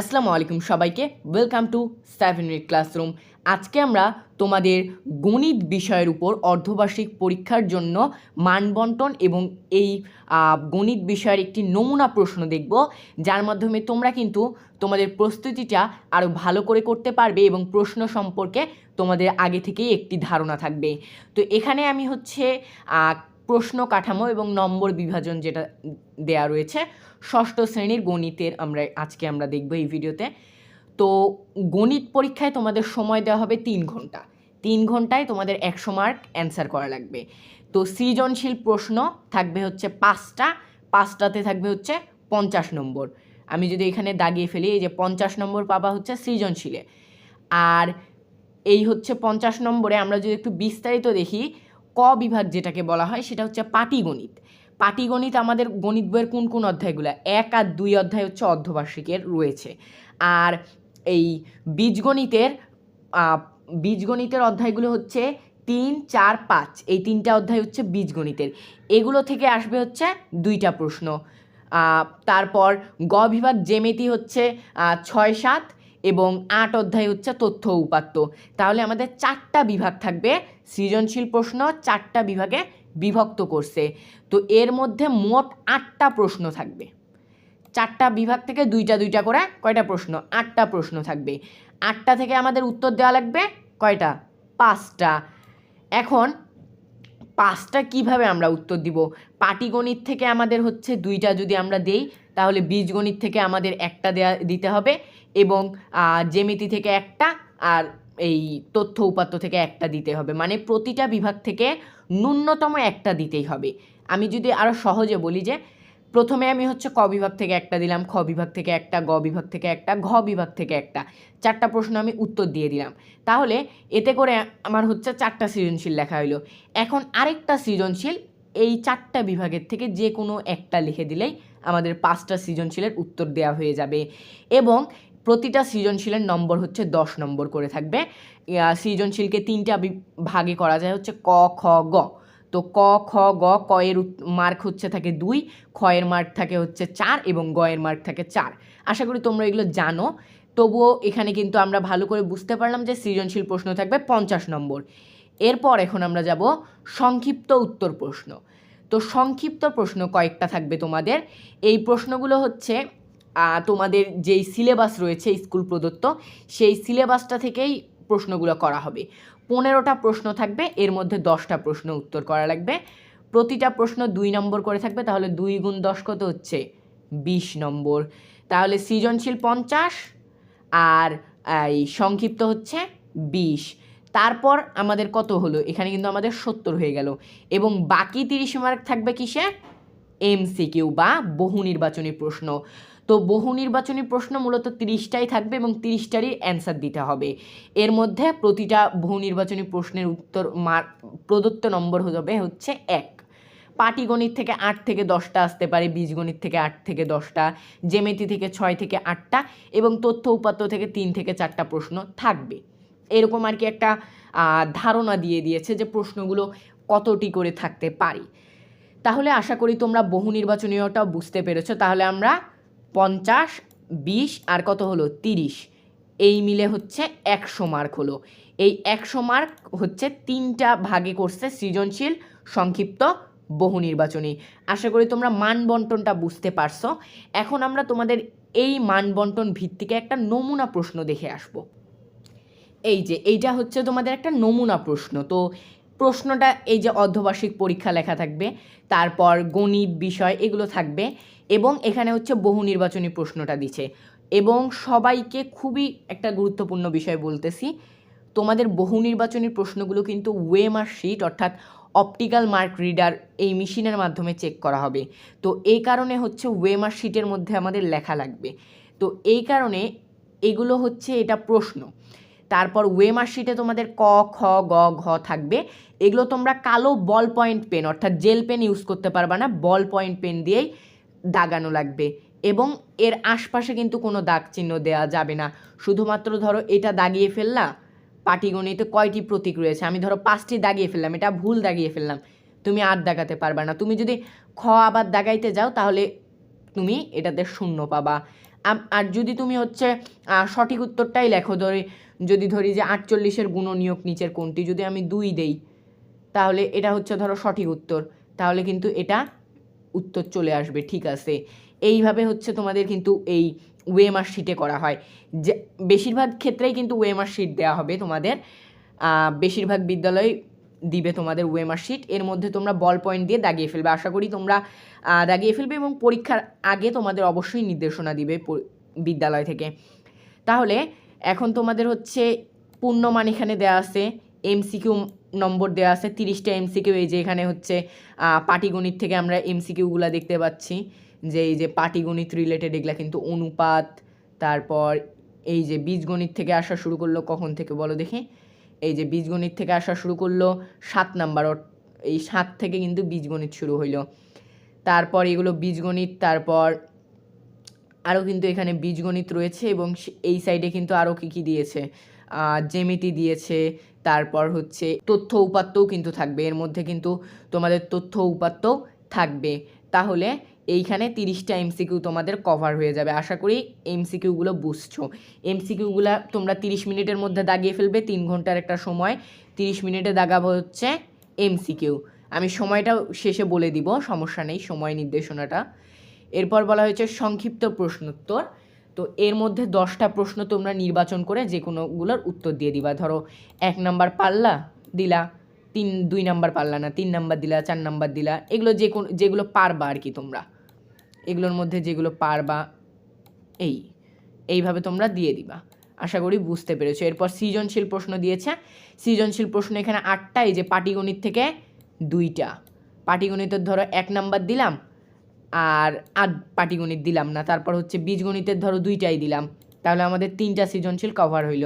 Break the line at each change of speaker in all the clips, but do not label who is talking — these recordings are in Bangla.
আসসালামু আলাইকুম সবাইকে। Welcome to seven minute classroom আজকে আমরা তোমাদের গণিত বিষয়ের উপর অর্ধবার্ষিক পরীক্ষার জন্য মানবন্টন এবং এই গণিত বিষয়ের একটি নমুনা প্রশ্ন দেখব। যার মাধ্যমে তোমরা কিন্তু তোমাদের প্রস্তুতিটা আরও ভালো করে করতে পারবে এবং প্রশ্ন সম্পর্কে তোমাদের আগে থেকেই একটি ধারণা থাকবে। তো এখানে আমি হচ্ছে প্রশ্ন কাঠামো এবং নম্বর বিভাজন যেটা দেয়া রয়েছে, ষষ্ঠ শ্রেণির গণিতের আমরা আজকে আমরা দেখব এই ভিডিওতে। তো গণিত পরীক্ষায় তোমাদের সময় দেওয়া হবে তিন ঘণ্টা। তিন ঘন্টায় তোমাদের একশো মার্ক অ্যান্সার করা লাগবে। তো সৃজনশীল প্রশ্ন থাকবে হচ্ছে পাঁচটা, পাঁচটাতে থাকবে হচ্ছে পঞ্চাশ নম্বর। আমি যদি এখানে দাগিয়ে ফেলি, এই যে পঞ্চাশ নম্বর পাবা হচ্ছে সৃজনশীলে। আর এই হচ্ছে পঞ্চাশ নম্বরে আমরা যদি একটু বিস্তারিত দেখি ক বিভাগ যেটাকে বলা হয়, সেটা হচ্ছে পাটিগণিত পাটিগণিত আমাদের গণিত বইয়ের কোন কোন অধ্যায়গুলো? এক আর দুই অধ্যায় হচ্ছে অর্ধবার্ষিকের রয়েছে। আর এই বীজগণিতের বীজগণিতের অধ্যায়গুলো হচ্ছে তিন, চার, পাঁচ। এই তিনটা অধ্যায় হচ্ছে বীজগণিতের এগুলো থেকে আসবে হচ্ছে দুইটা প্রশ্ন। তারপর গ বিভাগ জেমেতি হচ্ছে ছয়, সাত। এবং আট অধ্যায় হচ্ছে তথ্য উপাত্ত। তাহলে আমাদের চারটা বিভাগ থাকবে। সৃজনশীল প্রশ্ন চারটা বিভাগে বিভক্ত করছে। তো এর মধ্যে মোট আটটা প্রশ্ন থাকবে। চারটা বিভাগ থেকে দুইটা দুইটা করে কয়টা প্রশ্ন? আটটা প্রশ্ন থাকবে। আটটা থেকে আমাদের উত্তর দেওয়া লাগবে কয়টা? পাঁচটা। এখন পাঁচটা কীভাবে আমরা উত্তর দিব? পাটিগণিত থেকে আমাদের হচ্ছে দুইটা যদি আমরা দেই তাহলে বীজগণিত থেকে আমাদের একটা দেয়া দিতে হবে এবং জেমিতি থেকে একটা আর এই তথ্য উপাত্ত থেকে একটা দিতে হবে। মানে প্রতিটা বিভাগ থেকে ন্যূনতম একটা দিতেই হবে। আমি যদি আরও সহজে বলি যে, প্রথমে আমি হচ্ছে ক বিভাগ থেকে একটা দিলাম, খ বিভাগ থেকে একটা, গ বিভাগ থেকে একটা, ঘ বিভাগ থেকে একটা। চারটা প্রশ্ন আমি উত্তর দিয়ে দিলাম। তাহলে এতে করে আমার হচ্ছে চারটা সৃজনশীল লেখা হইল। এখন আরেকটা সৃজনশীল এই চারটা বিভাগের থেকে যে কোনো একটা লিখে দিলেই আমাদের পাঁচটা সৃজনশীলের উত্তর দেওয়া হয়ে যাবে। এবং প্রতিটা সৃজনশীলের নম্বর হচ্ছে দশ নম্বর করে থাকবে। সৃজনশীলকে তিনটা ভাগে করা যায়, হচ্ছে ক, খ, গ। তো ক, খ, গ ক এর মার্ক হচ্ছে থাকে দুই খ এর মার্ক থাকে হচ্ছে চার এবং গ এর মার্ক থাকে চার। আশা করি তোমরা এগুলো জানো। তবুও এখানে কিন্তু আমরা ভালো করে বুঝতে পারলাম যে সৃজনশীল প্রশ্ন থাকবে পঞ্চাশ নম্বর। এরপর এখন আমরা যাব সংক্ষিপ্ত উত্তর প্রশ্ন। তো সংক্ষিপ্ত প্রশ্ন কয়েকটা থাকবে তোমাদের। এই প্রশ্নগুলো হচ্ছে তোমাদের যেই সিলেবাস রয়েছে, স্কুল প্রদত্ত, সেই সিলেবাসটা থেকেই প্রশ্নগুলো করা হবে। পনেরোটা প্রশ্ন থাকবে, এর মধ্যে দশটা প্রশ্ন উত্তর করা লাগবে। প্রতিটা প্রশ্ন দুই নম্বর করে থাকবে, তাহলে দুই গুণ দশ কত হচ্ছে? বিশ নম্বর। তাহলে সৃজনশীল পঞ্চাশ, আর এই সংক্ষিপ্ত হচ্ছে বিশ। তারপর আমাদের কত হলো? এখানে কিন্তু আমাদের সত্তর হয়ে গেল। এবং বাকি তিরিশ মার্ক থাকবে কিসে? এমসিকিউ বা বহু নির্বাচনী প্রশ্ন। তো বহু নির্বাচনী প্রশ্ন মূলত তিরিশটাই থাকবে এবং তিরিশটারই অ্যান্সার দিতে হবে। এর মধ্যে প্রতিটা বহু নির্বাচনী প্রশ্নের উত্তর মার প্রদত্ত নম্বর হবে হচ্ছে এক। পাটিগণিত থেকে আট থেকে দশটা আসতে পারে বীজগণিত থেকে আট থেকে দশটা জেমেতি থেকে ছয় থেকে আটটা এবং তথ্য উপাত্ত থেকে তিন থেকে চারটা প্রশ্ন থাকবে। এরকম আর কি একটা ধারণা দিয়ে দিয়েছে যে প্রশ্নগুলো কতটি করে থাকতে পারি। তাহলে আশা করি তোমরা বহু নির্বাচনীয়টাও বুঝতে পেরেছ। তাহলে আমরা পঞ্চাশ, বিশ আর কত হলো? তিরিশ। এই মিলে হচ্ছে একশো মার্ক হলো। এই একশো মার্ক হচ্ছে তিনটা ভাগে করছে সৃজনশীল, সংক্ষিপ্ত, বহু নির্বাচনী। আশা করি তোমরা মান বন্টনটা বুঝতে পারছ। এখন আমরা তোমাদের এই মান বন্টন ভিত্তিকে একটা নমুনা প্রশ্ন দেখে আসব। এই যে, এইটা হচ্ছে তোমাদের একটা নমুনা প্রশ্ন। তো প্রশ্নটা এই যে অর্ধবার্ষিক পরীক্ষা লেখা থাকবে, তারপর গণিত বিষয় এগুলো থাকবে এবং এখানে হচ্ছে বহু নির্বাচনী প্রশ্নটা দিছে। এবং সবাইকে খুবই একটা গুরুত্বপূর্ণ বিষয় বলতেছি, তোমাদের বহু নির্বাচনী প্রশ্নগুলো কিন্তু ওয়েমার শিট, অর্থাৎ অপটিক্যাল মার্ক রিডার এই মেশিনের মাধ্যমে চেক করা হবে। তো এই কারণে হচ্ছে ওয়েমার শিটের মধ্যে আমাদের লেখা লাগবে। তো এই কারণে এগুলো হচ্ছে এটা প্রশ্ন। তারপর ওয়েমার শিটে তোমাদের ক, খ, গ, ঘ থাকবে। এগুলো তোমরা কালো বল পয়েন্ট পেন, অর্থাৎ জেল পেন ইউজ করতে পারবা না, বল পয়েন্ট পেন দিয়েই দাগানো লাগবে। এবং এর আশপাশে কিন্তু কোনো দাগ চিহ্ন দেওয়া যাবে না। শুধুমাত্র ধরো এটা দাগিয়ে ফেললা পাটিগণিতে কয়টি প্রতীক রয়েছে? আমি ধরো পাঁচটি দাগিয়ে ফেললাম, এটা ভুল দাগিয়ে ফেললাম। তুমি আর দাগাতে পারবা না। তুমি যদি খ আবার দাগাইতে যাও, তাহলে তুমি এটাতে শূন্য পাবা। আর যদি তুমি হচ্ছে সঠিক উত্তরটাই লেখো, ধরি যদি ধরি যে আটচল্লিশের গুণনীয়ক নিচের কোনটি, যদি আমি দুই দেই, তাহলে এটা হচ্ছে ধরো সঠিক উত্তর। তাহলে কিন্তু এটা উত্তর চলে আসবে, ঠিক আছে। এইভাবে হচ্ছে তোমাদের কিন্তু এই ওয়েমার শিটে করা হয়। যে বেশিরভাগ ক্ষেত্রেই কিন্তু ওয়েমার শিট দেওয়া হবে তোমাদের। বেশিরভাগ বিদ্যালয় দিবে তোমাদের ওয়েমার শিট এর মধ্যে তোমরা বল পয়েন্ট দিয়ে দাগিয়ে ফেলবে। আশা করি তোমরা দাগিয়ে ফেলবে এবং পরীক্ষার আগে তোমাদের অবশ্যই নির্দেশনা দিবে বিদ্যালয় থেকে। তাহলে এখন তোমাদের হচ্ছে পূর্ণমান এখানে দেওয়া আছে এমসিকিউ নম্বর দেওয়া আছে, তিরিশটা এমসিকিউ এই যে এখানে হচ্ছে পাটিগণিত থেকে আমরা এমসিকিউগুলো দেখতে পাচ্ছি, যে এই যে পাটিগণিত রিলেটেড এগুলা কিন্তু অনুপাত, তারপর এই যে বীজগণিত থেকে আসা শুরু করল, কখন থেকে বলো দেখি, এই যে বীজগণিত থেকে আসা শুরু করল, সাত নাম্বার এই সাত থেকে কিন্তু বীজগণিত শুরু হইল, তারপর এগুলো বীজগণিত, তারপর আরও কিন্তু এখানে বীজগণিত রয়েছে এবং এই সাইডে কিন্তু আরও কী কী দিয়েছে? জেমিতি দিয়েছে, তারপর হচ্ছে তথ্য উপাত্তও কিন্তু থাকবে। এর মধ্যে কিন্তু তোমাদের তথ্য উপাত্তও থাকবে। তাহলে এইখানে তিরিশটা এমসিকিউ তোমাদের কভার হয়ে যাবে। আশা করি এমসিকিউগুলো বুঝছ। এমসিকিউগুলো তোমরা তিরিশ মিনিটের মধ্যে দাগিয়ে ফেলবে, তিন ঘণ্টার একটা সময়। তিরিশ মিনিটে দাগাবো হচ্ছে এমসিকিউ। আমি সময়টাও শেষে বলে দিব, সমস্যা নেই, সময় নির্দেশনাটা। এরপর বলা হয়েছে সংক্ষিপ্ত প্রশ্নোত্তর। তো এর মধ্যে দশটা প্রশ্ন তোমরা নির্বাচন করে যে কোনোগুলোর উত্তর দিয়ে দিবা। ধরো, এক নাম্বার পাল্লা দিলা, তিন, দুই নাম্বার পাল্লা না, তিন নাম্বার দিলা, চার নাম্বার দিলা, এগুলো যে কোন, যেগুলো পারবা আর কি তোমরা। এগুলোর মধ্যে যেগুলো পারবা, এই, এইভাবে তোমরা দিয়ে দিবা। আশা করি বুঝতে পেরেছ। এরপর সৃজনশীল প্রশ্ন দিয়েছে। সৃজনশীল প্রশ্ন এখানে আটটা, এই যে পাটিগণিত থেকে দুইটা। পাটিগণিতের ধরো, এক নাম্বার দিলাম আর আট পাটিগণিত দিলাম না। তারপর হচ্ছে বীজগণিতের ধরো দুইটাই দিলাম। তাহলে আমাদের তিনটা সৃজনশীল কভার হইল।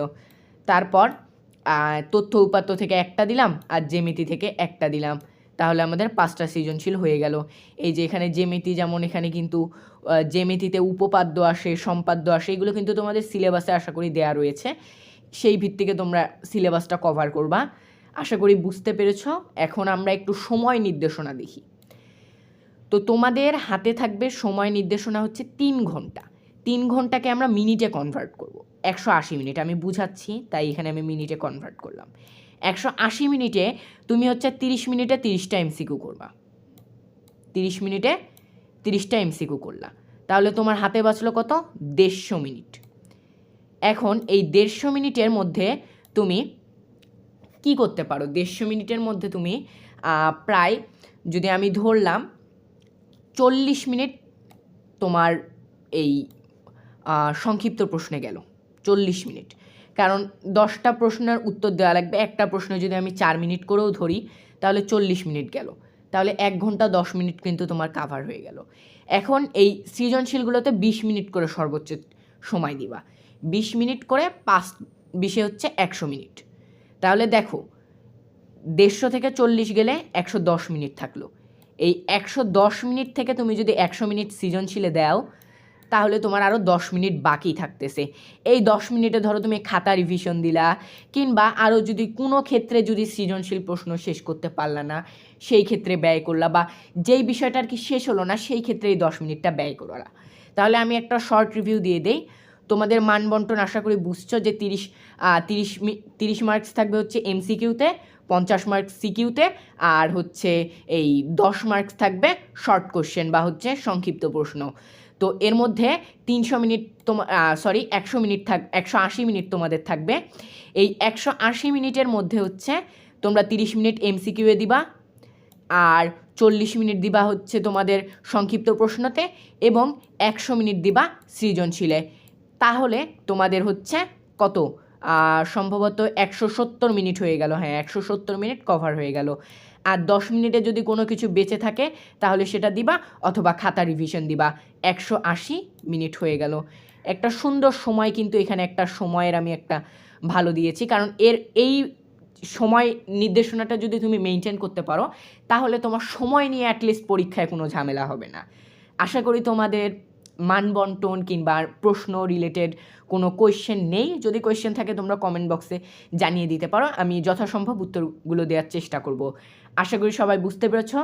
তারপর তথ্য উপাত্ত থেকে একটা দিলাম আর জেমিতি থেকে একটা দিলাম। তাহলে আমাদের পাঁচটা সৃজনশীল হয়ে গেল। এই যে এখানে জ্যামিতি যেমন এখানে কিন্তু জেমিতিতে উপপাদ্য আসে, সম্পাদ্য আসে, এগুলো কিন্তু তোমাদের সিলেবাসে আশা করি দেয়া রয়েছে। সেই ভিত্তিকে তোমরা সিলেবাসটা কভার করবা। আশা করি বুঝতে পেরেছ। এখন আমরা একটু সময় নির্দেশনা দেখি। তো তোমাদের হাতে থাকবে সময় নির্দেশনা হচ্ছে তিন ঘণ্টা। তিন ঘন্টাকে আমরা মিনিটে কনভার্ট করব। একশো আশি মিনিট, আমি বুঝাচ্ছি, তাই এখানে আমি মিনিটে কনভার্ট করলাম। একশো আশি মিনিটে তুমি হচ্ছে তিরিশ মিনিটে তিরিশটা এমসিকিউ করবা। তিরিশ মিনিটে তিরিশটা এমসিকিউ করলা। তাহলে তোমার হাতে বাঁচলো কত? দেড়শো মিনিট। এখন এই দেড়শো মিনিটের মধ্যে তুমি কি করতে পারো? দেড়শো মিনিটের মধ্যে তুমি প্রায় যদি আমি ধরলাম চল্লিশ মিনিট তোমার এই সংক্ষিপ্ত প্রশ্নে গেল। চল্লিশ মিনিট। কারণ দশটা প্রশ্নের উত্তর দেওয়া লাগবে। একটা প্রশ্নে যদি আমি চার মিনিট করেও ধরি, তাহলে চল্লিশ মিনিট গেল। তাহলে এক ঘণ্টা দশ মিনিট কিন্তু তোমার কাভার হয়ে গেল। এখন এই সৃজনশীলগুলোতে বিশ মিনিট করে সর্বোচ্চ সময় দিবা। বিশ মিনিট করে পাঁচ, বিশে হচ্ছে একশো মিনিট। তাহলে দেখো, দেড়শো থেকে চল্লিশ গেলে একশো দশ মিনিট থাকল। এই একশো দশ মিনিট থেকে তুমি যদি একশো মিনিট সৃজনশীলে দাও, তাহলে তোমার আরও দশ মিনিট বাকি থাকতেছে। এই দশ মিনিটে ধরো তুমি খাতা রিভিশন দিলা, কিংবা আরও যদি কোনো ক্ষেত্রে যদি সৃজনশীল প্রশ্ন শেষ করতে পারলা না, সেই ক্ষেত্রে ব্যয় করলা, বা যেই বিষয়টা আর কি শেষ হলো না, সেই ক্ষেত্রে এই দশ মিনিটটা ব্যয় করলা তাহলে আমি একটা শর্ট রিভিউ দিয়ে দেই। তোমাদের মানবন্টন আশা করি বুঝছ যে তিরিশ তিরিশ তিরিশ মার্কস থাকবে হচ্ছে এমসিকিউতে পঞ্চাশ মার্কস সিকিউতে আর হচ্ছে এই দশ মার্কস থাকবে শর্ট কোশ্চেন বা হচ্ছে সংক্ষিপ্ত প্রশ্ন। তো এর মধ্যে তিনশো মিনিট তোমার সরি একশো মিনিট থাক, একশো আশি মিনিট তোমাদের থাকবে। এই একশো আশি মিনিটের মধ্যে হচ্ছে তোমরা তিরিশ মিনিট এমসিকিউয়ে দিবা, আর চল্লিশ মিনিট দিবা হচ্ছে তোমাদের সংক্ষিপ্ত প্রশ্নতে, এবং একশো মিনিট দিবা সৃজনশীলে। তাহলে তোমাদের হচ্ছে কত? সম্ভবত একশো সত্তর মিনিট হয়ে গেল। হ্যাঁ একশো সত্তর মিনিট কভার হয়ে গেল। আর দশ মিনিটে যদি কোনো কিছু বেঁচে থাকে, তাহলে সেটা দিবা অথবা খাতা রিভিশন দিবা। একশো আশি মিনিট হয়ে গেল। একটা সুন্দর সময় কিন্তু এখানে একটা সময়ের আমি একটা ভালো দিয়েছি। কারণ এর এই সময় নির্দেশনাটা যদি তুমি মেনটেন করতে পারো, তাহলে তোমার সময় নিয়ে অ্যাটলিস্ট পরীক্ষায় কোনো ঝামেলা হবে না। আশা করি তোমাদের মানবন্টন কিংবা প্রশ্ন রিলেটেড কোনো কোয়েশ্চেন নেই। যদি কোয়েশ্চেন থাকে, তোমরা কমেন্ট বক্সে জানিয়ে দিতে পারো। আমি যথাসম্ভব উত্তরগুলো দেওয়ার চেষ্টা করব। আশা করি সবাই বুঝতে পেরেছ।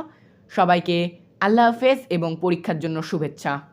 সবাইকে আল্লাহ হাফেজ এবং পরীক্ষার জন্য শুভেচ্ছা।